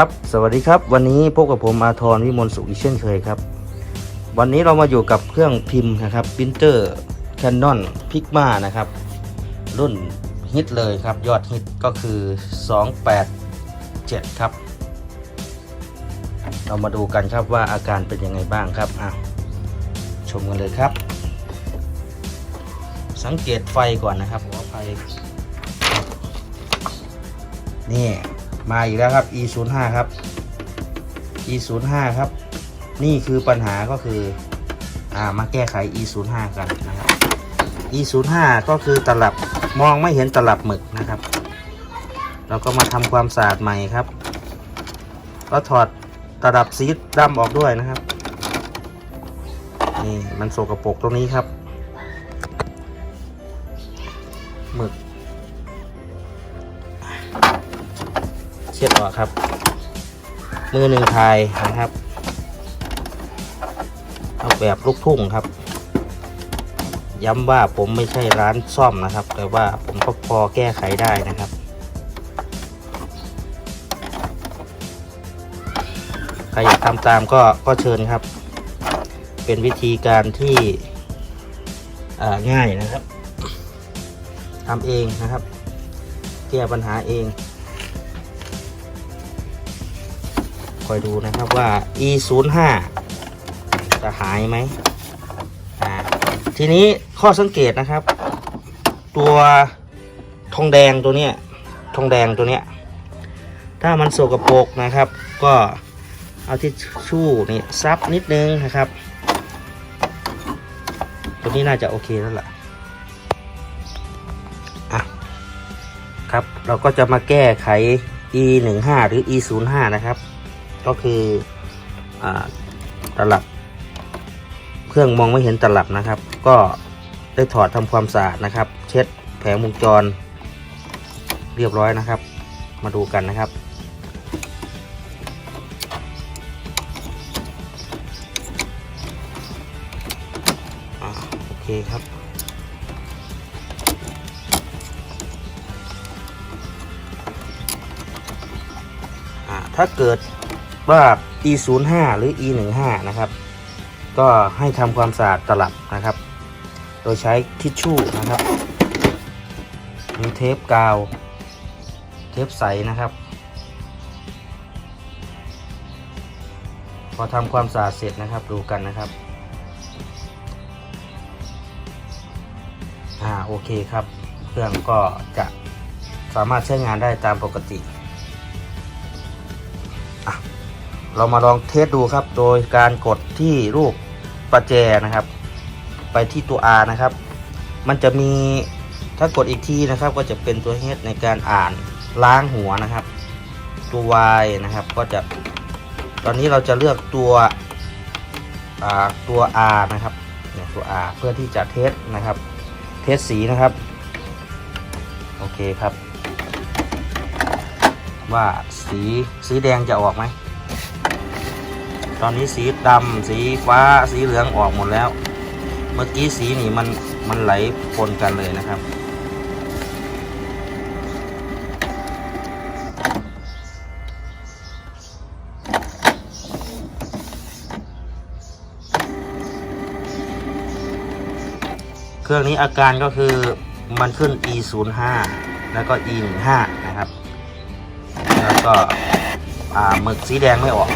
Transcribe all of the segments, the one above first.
ครับ สวัสดีครับ วันนี้พบกับผมอาทรวิมลสุขอีกเช่นเคยครับ วันนี้เรามาอยู่กับเครื่องพิมพ์นะครับปรินเตอร์ Canon Pigma นะครับ รุ่นฮิตเลยครับ ยอดฮิตก็คือ 287 ครับ เรามาดูกันครับว่าอาการเป็นยังไงบ้างครับอ้าวชมกันเลยครับ สังเกตไฟก่อนนะครับหัวไฟนี่ มาอีกแล้วครับ e 0 5ครับ e 0 5ครับ นี่คือปัญหาก็คือ อ่า มาแก้ไข e 0 5กันนะครับ e 0 5ก็คือตลับมองไม่เห็นตลับหมึกนะครับ เราก็มาทำความสะอาดใหม่ครับ ก็ถอดตลับสีดำออกด้วยนะครับ นี่มันโสกปรกตรงนี้ครับ ช็ดออกครับ มือหนึ่งทายนะครับ เอาแบบลูกทุ่งครับ ย้ำว่าผมไม่ใช่ร้านซ่อมนะครับ แต่ว่าผมก็พอแก้ไขได้นะครับใครอยากทำตามก็ก็เชิญครับ เป็นวิธีการที่ง่ายนะครับทำเองนะครับ แก้ปัญหาเอง คอยดูนะครับว่า e 0 5จะหายไหมอ่าทีนี้ข้อสังเกตนะครับ ตัวทองแดงตัวเนี้ยทองแดงตัวเนี้ยถ้ามันโสกปรกนะครับ ก็เอาที่ชู่นี่ซับนิดนึงนะครับ ตัวนี้น่าจะโอเคแล้วล่ะอะครับเราก็จะมาแก้ไข e 1 5หรือ e 0 5นะครับ ก็คืออตลับ เครื่องมองไม่เห็นตลับนะครับ ก็ได้ถอดทำความสะอาดนะครับ เช็ดแผงวงจร เรียบร้อยนะครับ มาดูกันนะครับอโอเคครับถ้าเกิด ว่า e 0 5หรือ e 1 5นะครับ ก็ให้ทำความสะอาดตลับนะครับ โดยใช้ทิชชู่นะครับหรือเทปกาว เทปใสนะครับ พอทำความสะอาดเสร็จนะครับดูกันนะครับอ่าโอเคครับ เครื่องก็จะสามารถใช้งานได้ตามปกติ เรามาลองเทสดูครับ โดยการกดที่รูปประแจนะครับ ไปที่ตัว R นะครับ มันจะมีถ้ากดอีกทีนะครับ ก็จะเป็นตัว H ในการอ่านล้างหัวนะครับ ตัว Y นะครับ ก็จะตอนนี้เราจะเลือกตัวตัว R นะครับเนี่ยตัว R เพื่อที่จะเทสนะครับ เทสสีนะครับ โอเคครับ ว่าสีสีแดงจะออกไหม ตอนนี้สีดำสีฟ้าสีเหลืองออกหมดแล้ว เมื่อกี้สีนี่มันมันไหลปนกันเลยนะครับ เครื่องนี้อาการก็คือมันขึ้น e 0 5แล้วก็ e 1 5นะครับ แล้วก็อ่าหมึกสีแดงไม่ออก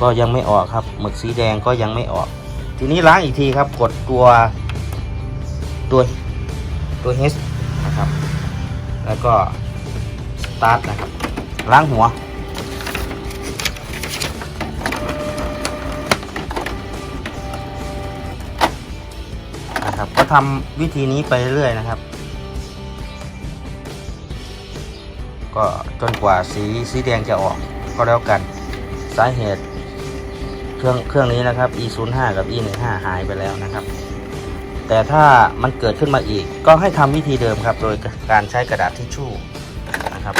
ก็ยังไม่ออกครับ หมึกสีแดงก็ยังไม่ออก ทีนี้ล้างอีกทีครับกดตัวตัวตัว H นะครับ แล้วก็สตาร์ทนะครับ ล้างหัว นะครับ ก็ทำวิธีนี้ไปเรื่อยๆนะครับ ก็จนกว่าสีสีแดงจะออกก็แล้วกัน สาเหตุ เครื่องเครื่องนี้นะครับ e 0 5กับ e 1 5หายไปแล้วนะครับ แต่ถ้ามันเกิดขึ้นมาอีก ก็ให้ทำวิธีเดิมครับ โดยการใช้กระดาษทิชชู่นะครับ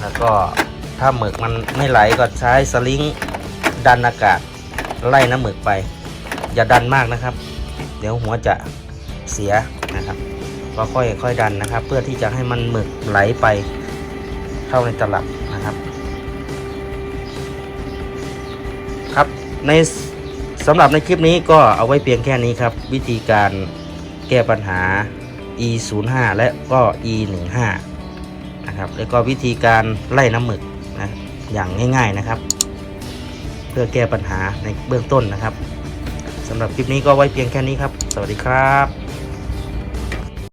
แล้วก็ถ้าหมึกมันไม่ไหลก็ใช้สลิงดันอากาศไล่น้ำหมึกไป อย่าดันมากนะครับ เดี๋ยวหัวจะเสียนะครับก็ค่อยค่อยดันนะครับ เพื่อที่จะให้มันหมึกไหลไปเข้าในตลับ ในสำหรับในคลิปนี้ก็เอาไว้เพียงแค่นี้ครับ วิธีการแก้ปัญหา e 0 5และก็ e 1 5นะครับแล้วก็วิธีการไล่น้ำหมึกนะอย่างง่าย ๆนะครับ เพื่อแก้ปัญหาในเบื้องต้นนะครับสำหรับคลิปนี้ก็ไว้เพียงแค่นี้ครับ สวัสดีครับ